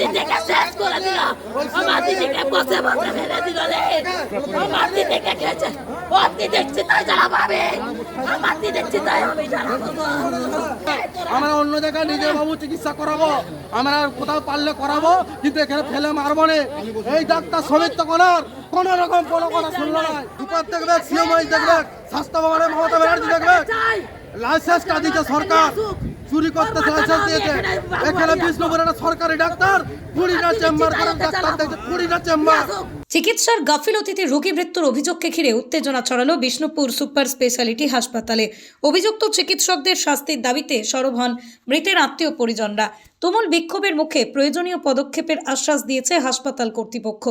দিদিকে শেষ করে দিল। আমার বসে বসে দিল রে। খেয়েছে। আমি অন্য জায়গায় নিজের বাবু চিকিৎসা করাবো। আমরা কোথাও পারলে করাবো কিন্তু এখানে ফেলে মারবো না। এই ডাক্তার সমিত করার কোন রকম কোনো কথা শুনলো না। উপর দেখবে সিএম দেখবে স্বাস্থ্য ভবনে মমতা ব্যানার্জি দেখবে চাই লাইসেন্স কা দিচ্ছে সরকার। চুরি করতে লাইসেন্স দিয়েছে। এখানে বিষ্ণুপুর একটা সরকারি ডাক্তার। চেম্বার করেন ডাক্তার দেখছে কুড়িটা চেম্বার। চিকিৎসার গাফিলতিতে রোগী মৃত্যুর অভিযোগকে ঘিরে উত্তেজনা ছড়ালো বিষ্ণুপুর সুপার স্পেশালিটি হাসপাতালে। অভিযুক্ত চিকিৎসকদের শাস্তির দাবিতে সরব হন মৃতের আত্মীয় পরিজনরা। তুমুল বিক্ষোভের মুখে প্রয়োজনীয় পদক্ষেপের আশ্বাস দিয়েছে হাসপাতাল কর্তৃপক্ষ।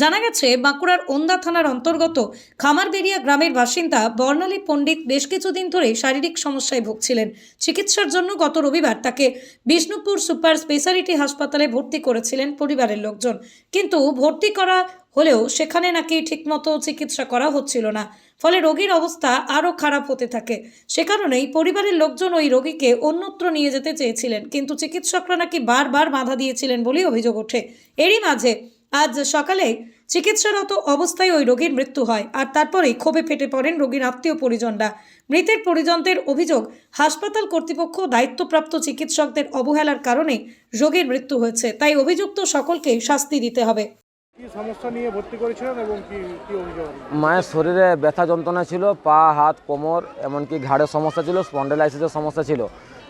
জানা গেছে, বাঁকুড়ার ওন্দা থানার অন্তর্গত খামারবেড়িয়া গ্রামের বাসিন্দা বর্ণালী পণ্ডিত বেশ কিছুদিন ধরে শারীরিক সমস্যায় ভুগছিলেন। চিকিৎসার জন্য গত রবিবার তাকে বিষ্ণুপুর সুপার স্পেশালিটি হাসপাতালে ভর্তি করেছিলেন পরিবারের লোকজন। কিন্তু ভর্তি করা হলেও সেখানে নাকি ঠিকমতো চিকিৎসা করা হচ্ছিল না। ফলে রোগীর অবস্থা আরও খারাপ হতে থাকে। সে কারণেই পরিবারের লোকজন ওই রোগীকে অন্যত্র নিয়ে যেতে চেয়েছিলেন। কিন্তু চিকিৎসকরা নাকি বারবার বাধা দিয়েছিলেন বলেই অভিযোগ ওঠে। এরই মাঝে আজ সকালে চিকিৎসারত অবস্থায় ওই রোগীর মৃত্যু হয় আর তারপরেই ক্ষোভে ফেটে পড়েন রোগীর আত্মীয় পরিজনরা। মৃতের পরিজনদের অভিযোগ, হাসপাতাল কর্তৃপক্ষ দায়িত্বপ্রাপ্ত চিকিৎসকদের অবহেলার কারণে রোগীর মৃত্যু হয়েছে। তাই অভিযুক্ত সকলকে শাস্তি দিতে হবে। মায়ের শরীরে ব্যথা যন্ত্রণা ছিল, পা, হাত, কোমর, এমনকি ঘাড়ের সমস্যা ছিল, স্পন্ডেলাইসিসের সমস্যা ছিল।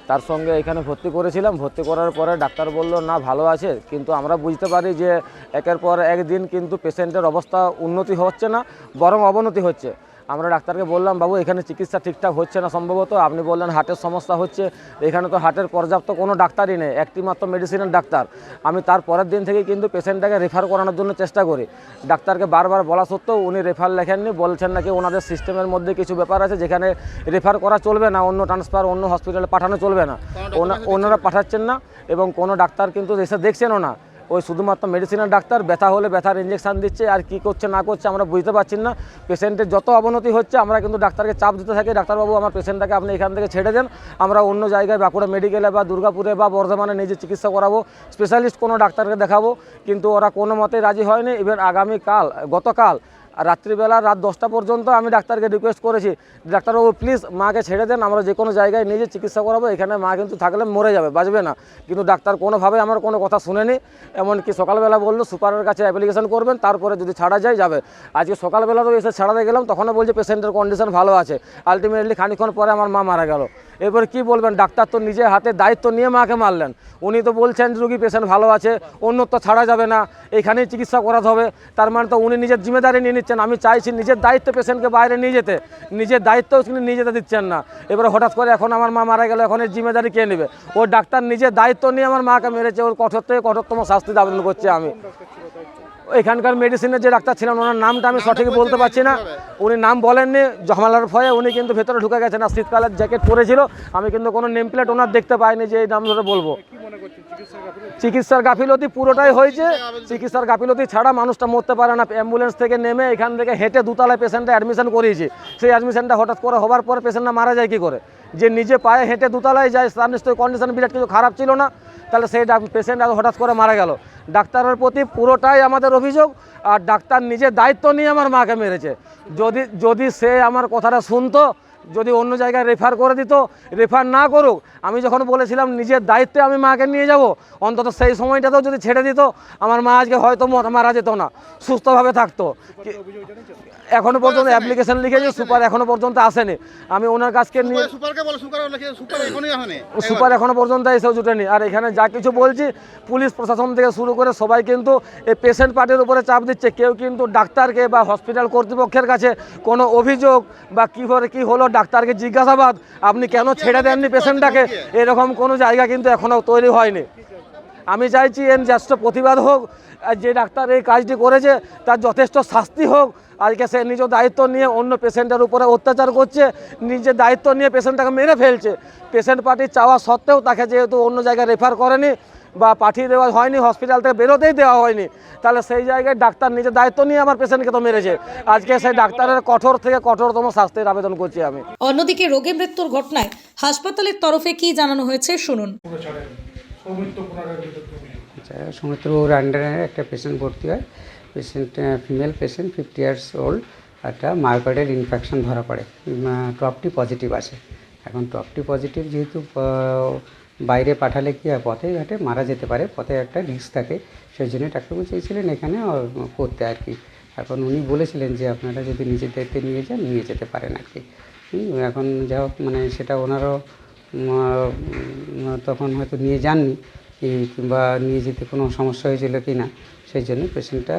তার সঙ্গে এখানে ভর্তি করেছিলাম, ভর্তি করার পরে ডাক্তার বলল, না, ভালো আছে। কিন্তু আমরা বুঝতে পারি যে একের পর একদিন কিন্তু পেশেন্টের অবস্থা উন্নতি হচ্ছে না, বরং অবনতি হচ্ছে। আমরা ডাক্তারকে বললাম বাবু এখানে চিকিৎসা ঠিকঠাক হচ্ছে না সম্ভবত? আপনি বললেন হার্টের সমস্যা হচ্ছে এখানে তো হার্টের পর্যাপ্ত কোনো ডাক্তারই নেই একটি মাত্র মেডিসিনের ডাক্তার। আমি তার পরের দিন থেকে কিন্তু পেশেন্টটাকে রেফার করানোর জন্য চেষ্টা করি। ডাক্তারকে বারবার বলা সত্ত্বেও উনি রেফার লেখেননি বলছেন নাকি ওনাদের সিস্টেমের মধ্যে কিছু ব্যাপার আছে যেখানে রেফার করা চলবে না অন্য ট্রান্সফার অন্য হসপিটালে পাঠানো চলবে না। ওনা- ওনারা পাঠাচ্ছেন না এবং কোনো ডাক্তার কিন্তু এসে দেখছেনও না। ওই শুধুমাত্র মেডিসিনের ডাক্তার, ব্যথা হলে ব্যথার ইঞ্জেকশান দিচ্ছে, আর কি করছে, না করছে আমরা বুঝতে পারছি না। পেশেন্টের যত অবনতি হচ্ছে, আমরা কিন্তু ডাক্তারকে চাপ দিতে থাকি। ডাক্তারবাবু, আমার পেশেন্টটাকে আপনি এখান থেকে ছেড়ে দেন। আমরা অন্য জায়গায় বাঁকুড়া মেডিকেলে বা দুর্গাপুরে বা বর্ধমানে নিজে চিকিৎসা করাবো। স্পেশালিস্ট কোনো ডাক্তারকে দেখাবো। কিন্তু ওরা কোনো মতেই রাজি হয়নি। ইভেন আগামীকাল, গতকাল আর রাত্রিবেলা রাত দশটা পর্যন্ত আমি ডাক্তারকে রিকোয়েস্ট করেছি ডাক্তারবাবু প্লিজ মাকে ছেড়ে দেন, আমরা যে কোনো জায়গায় নিজে চিকিৎসা করাবো, এখানে মা কিন্তু থাকলে মরে যাবে, বাঁচবে না। কিন্তু ডাক্তার কোনোভাবে আমার কোনো কথা শুনেনি, এমনকি সকালবেলা বলল, সুপারের কাছে অ্যাপ্লিকেশন করবেন, তারপরে যদি ছাড়া যায়, যাবে। আজকে সকালবেলা তো এসে ছাড়াতে গেলাম, তখনও বলছে পেশেন্টের কন্ডিশন ভালো আছে। আলটিমেটলি খানিক্ষণ পরে আমার মা মারা গেল। এরপর কি বলবেন? ডাক্তার তো নিজের হাতে দায়িত্ব নিয়ে মাকে মারলেন। উনি তো বলছেন রুগী পেশেন্ট ভালো আছে, অন্যত্র ছাড়া যাবে না, এখানেই চিকিৎসা করাতে হবে। তার মানে তো উনি নিজের জিম্মেদারি নিয়ে নিচ্ছেন। আমি চাইছি নিজের দায়িত্ব পেশেন্টকে বাইরে নিয়ে যেতে। নিজের দায়িত্ব তিনি নিয়ে যেতে দিচ্ছেন না। এবারে হঠাৎ করে এখন আমার মা মারা গেল, এখন এর জিম্মেদারি কে নেবে? ও ডাক্তার নিজের দায়িত্ব নিয়ে আমার মাকে মেরেছে, ওর কঠোর থেকে কঠোরতম শাস্তি আবেদন করছে আমি। এখানকার মেডিসিনের যে ডাক্তার ছিলেন ওনার নামটা আমি সঠিক বলতে পারছি না। উনি নাম বলেননি ঝামেলার ভয়ে উনি কিন্তু ভেতরে ঢুকে গেছেন আর শীতকালের জ্যাকেট পরেছিল। আমি কিন্তু কোনো নেম প্লেট ওনার দেখতে পাইনি যে এই নাম ধরে বলব? চিকিৎসার গাফিলতি? পুরোটাই হয়েছে। চিকিৎসার গাফিলতি। ছাড়া মানুষটা মরতে পারে না। অ্যাম্বুলেন্স থেকে নেমে এখান থেকে হেঁটে দুতলায় পেশেন্টটা অ্যাডমিশন করিয়েছি। সেই অ্যাডমিশনটা হঠাৎ করে হবার পরে পেশেন্টটা মারা যায় কি করে? যে নিজে পায়ে হেঁটে দুতলায় যায়, তার নিশ্চয়ই কন্ডিশন বিরাট কিছু খারাপ ছিল না। তাহলে সেই পেশেন্ট হঠাৎ করে মারা গেল। ডাক্তারের প্রতি পুরোটাই আমাদের অভিযোগ, আর ডাক্তার নিজে দায়িত্ব নিয়ে আমার মাকে মেরেছে। যদি যদি সে আমার কথাটা শুনতো যদি অন্য জায়গায় রেফার করে দিত রেফার না করুক আমি যখন বলেছিলাম নিজের দায়িত্বে আমি মাকে নিয়ে যাব অন্তত সেই সময়টাতেও যদি ছেড়ে দিত আমার মা আজকে হয়তো ম- মারা যেত না সুস্থভাবে থাকতো। এখনও পর্যন্ত অ্যাপ্লিকেশন লিখেছি সুপার এখনও পর্যন্ত আসেনি। আমি ওনার কাছকে নিয়ে সুপার এখনও পর্যন্ত এসেও জুটেনি আর এখানে যা কিছু বলছি পুলিশ প্রশাসন থেকে শুরু করে সবাই কিন্তু এই পেশেন্ট পার্টির উপরে চাপ দিচ্ছে। কেউ কিন্তু ডাক্তারকে বা হসপিটাল কর্তৃপক্ষের কাছে কোনো অভিযোগ বা কী করে কী হলো ডাক্তারকে জিজ্ঞাসাবাদ। আপনি কেন ছেড়ে দেননি পেশেন্টটাকে? এরকম কোনো জায়গা কিন্তু এখনও তৈরি হয়নি। আমি চাইছি এর জ্যেষ্ঠ প্রতিবাদ হোক যে ডাক্তার এই কাজটি করেছে, তার যথেষ্ট শাস্তি হোক। আজকে সে নিজ দায়িত্ব নিয়ে অন্য পেশেন্টের উপরে অত্যাচার করছে নিজের দায়িত্ব নিয়ে পেশেন্টটাকে মেরে ফেলছে। পেশেন্ট পার্টির চাওয়া সত্ত্বেও তাকে যেহেতু অন্য জায়গায় রেফার করেনি বা পাঠিয়ে দেওয়া হয়নি হসপিটাল থেকে বেরোতেই দেওয়া হয়নি। তাহলে সেই জায়গায় ডাক্তার নিজের দায়িত্ব নিয়ে আমার পেশেন্টকে তো মেরেছে। আজকে সেই ডাক্তারের কঠোর থেকে কঠোরতম শাস্তির আবেদন করছি আমি। অন্যদিকে রোগী মৃত্যুর ঘটনায় হাসপাতালের তরফে কি জানানো হয়েছে শুনুন। সৌমিত্র আন্ডারে একটা পেশেন্ট ভর্তি হয়। Patient female patient fifty years old একটা মায়োকার্ডের ইনফেকশন ধরা পড়ে। টপটি পজিটিভ আছে। এখন টপটি পজিটিভ যেহেতু বাইরে পাঠালে কি আর পথে ঘাটে মারা যেতে পারে। পথে একটা রিস্ক থাকে। সেই জন্য ডাক্তারবাবু চেয়েছিলেন এখানে করতে আর কি। এখন উনি বলেছিলেন যে আপনারা যদি নিজেদেরকে নিয়ে যান, নিয়ে যেতে পারেন আর কি। এখন যা হোক মানে সেটা ওনারও তখন হয়তো নিয়ে যাননি। কিংবা নিয়ে যেতে কোনো সমস্যা হয়েছিল কি না? সেই জন্য পেশেন্টটা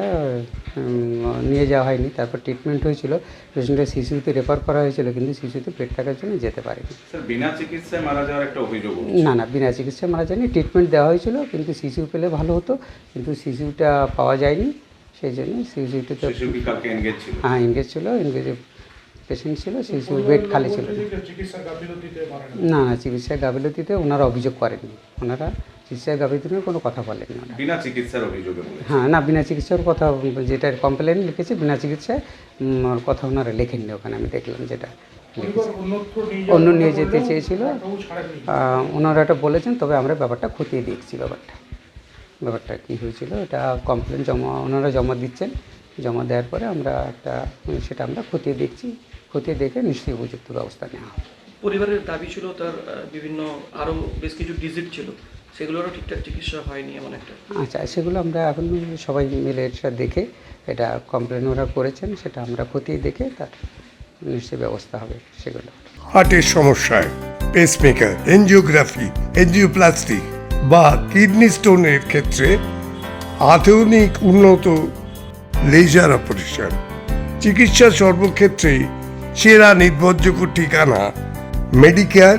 নিয়ে যাওয়া হয়নি। তারপর ট্রিটমেন্ট হয়েছিল। পেশেন্টটা শিশুতে রেফার করা হয়েছিল কিন্তু শিশুতে পেট থাকার জন্য যেতে পারেনি। স্যার বিনা চিকিৎসায় মারা যাওয়ার একটা অভিযোগ না না বিনা চিকিৎসায় মারা যায়নি। ট্রিটমেন্ট দেওয়া হয়েছিল কিন্তু শিশু পেলে ভালো হতো কিন্তু শিশুটা পাওয়া যায়নি। সেই জন্য শিশুটিতে হ্যাঁ এনগেজ ছিল এনগেজ পেশেন্ট ছিল শিশু বেড খালি ছিল। না। না না চিকিৎসার গাফিলতিতে ওনারা অভিযোগ করেননি। ওনারা চিকিৎসার গাফিলতিতে কোনো কথা বলেননি ওনারা। বিনা চিকিৎসার অভিযোগে বলে হ্যাঁ না বিনা চিকিৎসার কথা যেটা কমপ্লেন লিখেছে বিনা চিকিৎসায় ওর কথা ওনারা লেখেননি ওখানে আমি দেখলাম যেটা লিখেছে। অন্য নিয়ে যেতে চেয়েছিল। ওনারা এটা বলেছেন তবে আমরা ব্যাপারটা খতিয়ে দেখছি ব্যাপারটা। ব্যাপারটা কী হয়েছিল এটা কমপ্লেন জমা ওনারা জমা দিচ্ছেন। জমা দেওয়ার পরে আমরা একটা সেটা আমরা খতিয়ে দেখছি। খতিয়ে দেখে নিশ্চয়ই উপযুক্ত ব্যবস্থা নেওয়া হবে। পরিবারের দাবি ছিল তার বিভিন্ন আরও বেশ কিছু ডিজিট ছিল। সেগুলোরও ঠিকঠাক চিকিৎসা হয়নি এমন একটা। আচ্ছা সেগুলো আমরা এখন সবাই মিলে এটা দেখে এটা কমপ্লেন ওরা করেছেন সেটা আমরা খতিয়ে দেখে তার নিশ্চয়ই ব্যবস্থা হবে সেগুলো। হার্টের সমস্যায় পেসমেকার এনজিওগ্রাফি এনজিওপ্লাস্টি বা কিডনি স্টোনের ক্ষেত্রে আধুনিক উন্নত লেজার অপারেশন চিকিৎসা সর্বক্ষেত্রে সেরা নির্ভরযোগ্য ঠিকানা Medicare